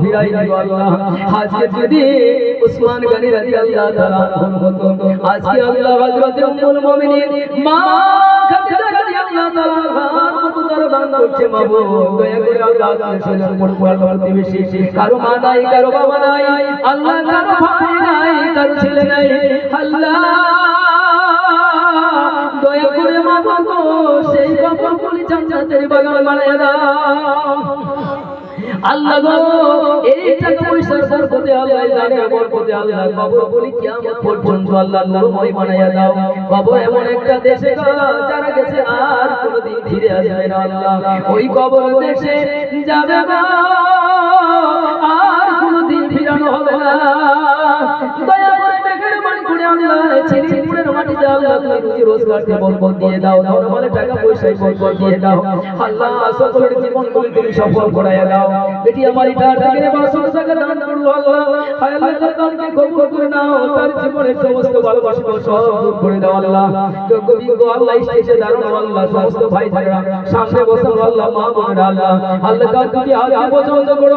ফিরাই দিব আল্লাহ। আজকে যদি উসমান গনি রাদিয়াল্লাহু তাআলা হতো আজকে আল্লাহ হযরত উম্মুল মুমিনিন মা খাদিজা রাদিয়াল্লাহু তাআলা করে মা নাই, কারও বাবা নাই, আল্লাহ কারও ভাই নাই, কারও ছেলে নাই, আল্লাহ, দয়া করে মা সেই কবর গুলি জান্নাতের বাগান বানায় দাও। আল্লাহ গো, এই টাকা পয়সার বরকতে আল্লাহ দানের বরকতে আল্লাহ, কবর বলি কিয়ামত পর্যন্ত আল্লাহ নূরময় বানায়া দাও। কবর এমন একটা দেশে গো, যারা গেছে আর কোনোদিন ফিরে আসবে না আল্লাহ। ওই কবর দেশে যাবে না, আর কোনোদিন ফিরানো হবে না। জীবনের সমস্ত ভালোবাসা সব করে দাও আল্লাহ। যোগ্য সমস্ত ভাই ভাইরা সামনে বসানো আল্লাহ, মা বোনেরা, আল্লাহ। আল্লাহ তার হাত পছন্দ করো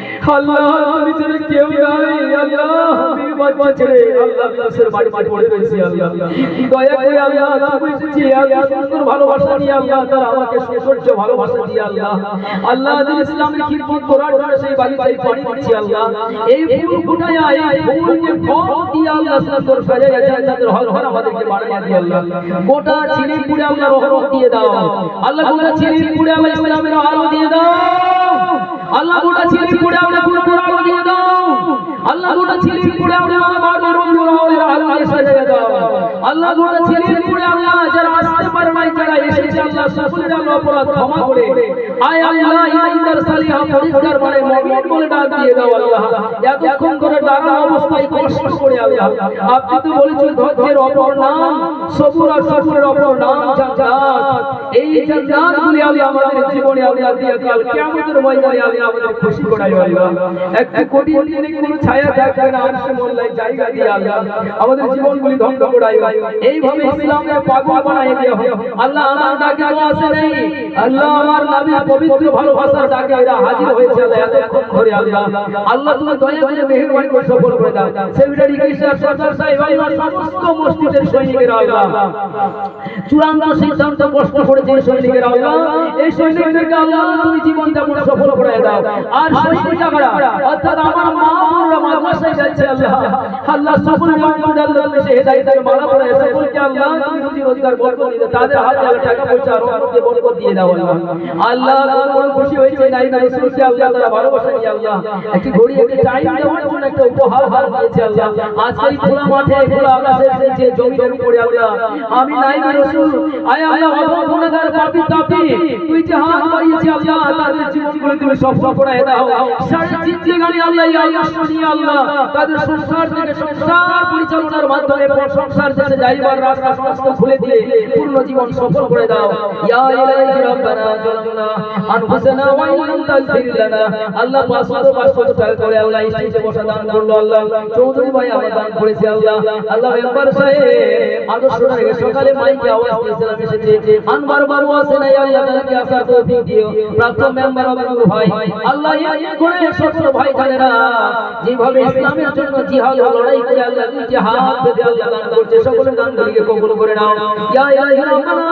আল্লাহ আমি ছেড়ে কেউ তুমি ইসলামের খিদমত করার জন্য সেই গোটা ছিলিপুরে আল্লাহ দিয়ে দাও। আল্লাহ আল্লাহ আল্লাহ গোটা ছিলি পড়ে আমরা পুরো পুরো দিয়ে দাও। আল্লাহ গোটা ছিলি পড়ে আমরা বাবা রঙ্গুর হয়ে আল্লাহ সাজিয়ে দাও। আল্লাহ গোটা ছিলি পড়ে আমরা যারা আসতে পারে নাই, যারা এসেছে, আল্লাহ সকলের আল্লাহ অপরাধ ক্ষমা করে। আয় আল্লাহ, ইমানদার, সালিহা পরিষ্কার মানে মুমিন বলে ডাক দিয়ে দাও আল্লাহ। এতক্ষণ ধরে দাঁড়া অবস্থায় কষ্ট করে আল্লাহ আপনি তো বলেছেন ধৈর্যের অপর নাম, সবুর আর সবুরের অপর নাম জান্নাত। এই জান্নাত গুলি আল্লাহ আমাদের জীবনে আল্লাহ দিয়ে কাল কিয়ামতের ময়দানে আল্লাহ আমাদের খুশি করাই আল্লাহ একটু কোটি দিনে কোনো ছায়া থাকবে না আরশে মোল্লায় জায়গা দিয়ে আল্লাহ আমাদের জীবনগুলি ধ্বংস করাই এইভাবে ইসলামের পাগল বানাই দিও আল্লাহ আমার ডাকে আসে নেই। আল্লাহ আমার নবীর পবিত্র ভালোবাসার ডাকে এরা হাজির হয়েছে আল্লাহ এতক্ষণ ধরে আল্লাহ। আল্লাহ তুমি দয়া করে মেহেরবানি করে সফল করে দাও। সেক্রেটারি কৃষ্ণ সরকার সাহেব আমার সমস্ত মসজিদের সৈনিকেরা আল্লাহ। চূড়ান্ত সিদ্ধান্ত কষ্ট করেছে সৈনিকেরা আল্লাহ। এই সৈনিকদেরকে আল্লাহ তুমি জীবনটা পুরো সফল করে দাও। আর সৈনিকরা, অর্থাৎ আমার মা বোনরা মাদ্রাসায় যাচ্ছে আল্লাহ। আল্লাহ সকল আল্লাহ সে হেদায়েতের মালা পড়ে সকলকে আল্লাহ, তুমি রুজি রোজগার বরকত দিয়ে তাদের হাতে টাকা, পয়সা রহমতে বরকত দিয়ে দাও আল্লাহ। আল্লাহ, তোমার খুশি হয়েছে নাই নাই সুরকে আল্লাহ তারা ভালোবাসা দিয়ে আল্লাহ। একটি ঘড়ি, একটি টাইম দেওয়ার জন্য একটা উপহার হার দিয়েছে আল্লাহ। আজকে এই খোলা মাঠে, খোলা আকাশের নিচে জমিনের উপরে আল্লাহ আমি নাই রাসূল, আয় আল্লাহ অভাব গুনাহগার পাপী তাপী। তুই যে হাত বাড়িয়েছি আল্লাহ, তাদের জীবনগুলো তুমি সফল করে দাও। সারা জিন্দেগানি আল্লাহ, এই আল্লাহ আল্লাহ, তাদের সংসার থেকে সংসার পরিচালনার মাধ্যমে সংসার দেশে যাইবার রাস্তা সমস্ত খুলে দিয়ে পূর্ণ জীবন সফল করে দাও। ইয়া ইলাহি রাব্বানা জালামনা আনফুসানা ওয়া ইন তাগফির লানা। আল্লাহ 500 500 টাকা করে আল্লাহ স্টেজে বসা দান করল, আল্লাহ চৌধুরী ভাই আমার দান করেছে আল্লাহ। আল্লাহ সাহেব, আদর্শ থেকে সকালে মাইকে আওয়াজ দিয়েছিলাম এসেছে। আনবার বাবু আছে নাই, আল্লাহ তাদেরকে আসার তৌফিক দিও। প্রাক্তন মেম্বার আমিনুর ভাই, আল্লাহ এই করে সকল ভাই জানেরা, যেভাবে ইসলামের জন্য জিহাদ লড়াই করে আল্লাহ দুইটি হাত পেতে আল্লাহ দান করছে, সকলের দানগুলিকে কবুল করে নাও। ইয়া ইলাহি রাব্বানা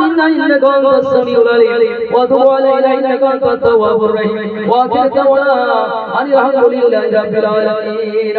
মিন্না ইন্নাকা আনতাস সামিউল আলিম, ওয়া তুব আলাইনা ইন্নাকা আনতাত তাওয়াবুর রহিম, ওয়া আখির দাওয়ানা আনিল হামদুলিল্লাহি রাব্বিল